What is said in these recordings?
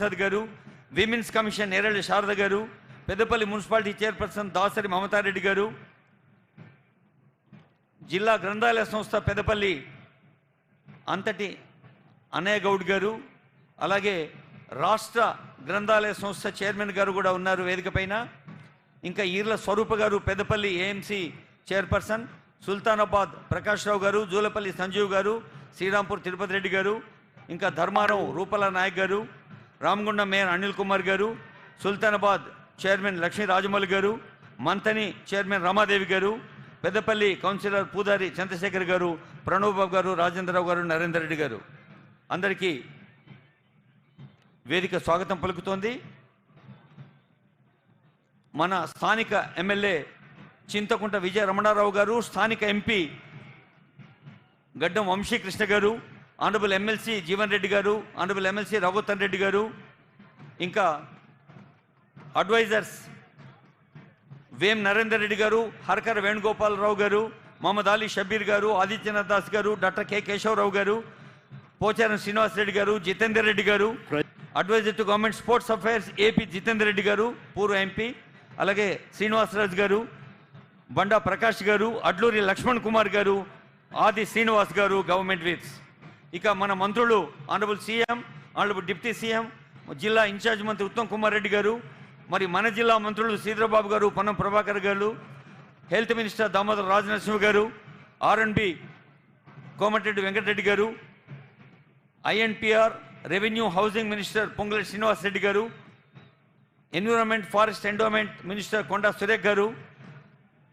ప్రసాద్ గారు women's commission Nerella Sharada garu Peddapalli municipality chairperson Dasari Mamatha Reddy garu జిల్లా గ్రంథాలయ సంస్థ పెద్దపల్లి అంతటి అన్నయ్య గౌడ్ గారు అలాగే రాష్ట్ర గ్రంథాలయ సంస్థ చైర్మన్ గారు కూడా ఉన్నారు వేదికపైన ఇంకా ఈర్ల స్వరూప గారు పెద్దపల్లి ఏఎంసీ చైర్పర్సన్ సుల్తానాబాద్ ప్రకాష్ రావు గారు జూలపల్లి సంజీవ్ గారు శ్రీరాంపూర్ తిరుపతి రెడ్డి గారు ఇంకా ధర్మారావు రూపల నాయక్ గారు రామగుండం మేయర్ అనిల్ కుమార్ గారు సుల్తానాబాద్ చైర్మన్ లక్ష్మీ రాజమౌళి గారు మంతని చైర్మన్ రమాదేవి గారు పెద్దపల్లి కౌన్సిలర్ పూదారి చంద్రశేఖర్ గారు ప్రణవ్ బాబు గారు రాజేంద్రరావు గారు నరేందర్ రెడ్డి గారు. అందరికీ వేదిక స్వాగతం పలుకుతోంది. మన స్థానిక ఎమ్మెల్యే చింతకుంట విజయ రమణారావు గారు స్థానిక ఎంపీ గడ్డం వంశీకృష్ణ గారు ఆనరబుల్ ఎమ్మెల్సీ జీవన్ రెడ్డి గారు ఆనరబుల్ ఎమ్మెల్సీ రఘుతన్ రెడ్డి గారు ఇంకా అడ్వైజర్స్ వేం నరేందర్ రెడ్డి గారు హర్కర్ వేణుగోపాలరావు గారు మహమ్మద్ అలీ షబీర్ గారు ఆదిత్యనాథ్ దాస్ గారు డాక్టర్ కె కేశవరావు గారు పోచారం శ్రీనివాస్ రెడ్డి గారు జితేందర్ రెడ్డి గారు advisor to government sports affairs AP Jitender Reddy గారు పూర్వ ఎంపీ అలాగే శ్రీనివాసరాజు గారు బండా ప్రకాష్ గారు అడ్లూరి లక్ష్మణ్ కుమార్ గారు ఆది శ్రీనివాస్ గారు గవర్నమెంట్ విత్స్ ఇక మన మంత్రులు honourable CM honourable deputy CM జిల్లా ఇన్ఛార్జ్ మంత్రి ఉత్తమ్ కుమార్ రెడ్డి గారు మరి మన జిల్లా మంత్రులు శ్రీధరబాబు గారు పొన్నం ప్రభాకర్ గారు హెల్త్ మినిస్టర్ దామోదర్ రాజనరసింహ గారు R N B Komatireddy Venkata Reddy garu I N P R revenue housing minister Ponguleti Srinivas Reddy garu environment forest endowment minister Konda Surekha garu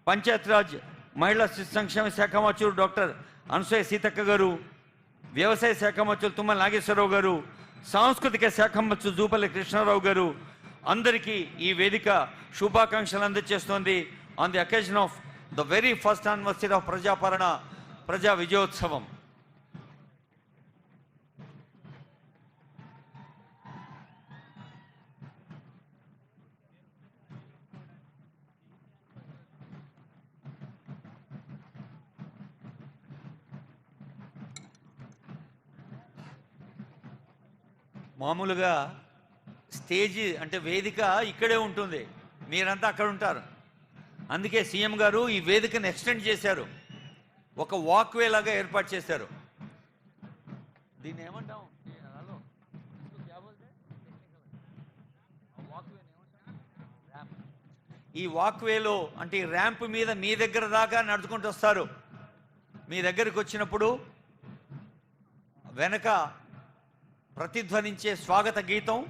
Panchayati Raj మహిళా శిశు సంక్షేమ శాఖ మంత్రులు డాక్టర్ అనసూయ సీతక్క గారు వ్యవసాయ శాఖ మంత్రులు తుమ్మల నాగేశ్వరరావు గారు సాంస్కృతిక శాఖ మంత్రులు జూపల్లి కృష్ణారావు గారు అందరికీ ఈ వేదిక శుభాకాంక్షలు అందజేస్తోంది. On the occasion of the very first anniversary of Praja Palana ప్రజా విజయోత్సవం మామూలుగా స్టేజీ అంటే వేదిక ఇక్కడే ఉంటుంది. మీరంతా అక్కడ ఉంటారు. అందుకే సీఎం గారు ఈ వేదికను ఎక్స్టెండ్ చేశారు. ఒక వాక్వే లాగా ఏర్పాటు చేశారు. దీన్ని ఏమంటాం? హలో. ఈ వాక్వేలో అంటే ఈ ర్యాంప్ మీద మీ దగ్గర దాకా నడుచుకుంటూ వస్తారు. మీ దగ్గరికి వచ్చినప్పుడు వెనక ప్రతిధ్వనించే స్వాగత గీతం.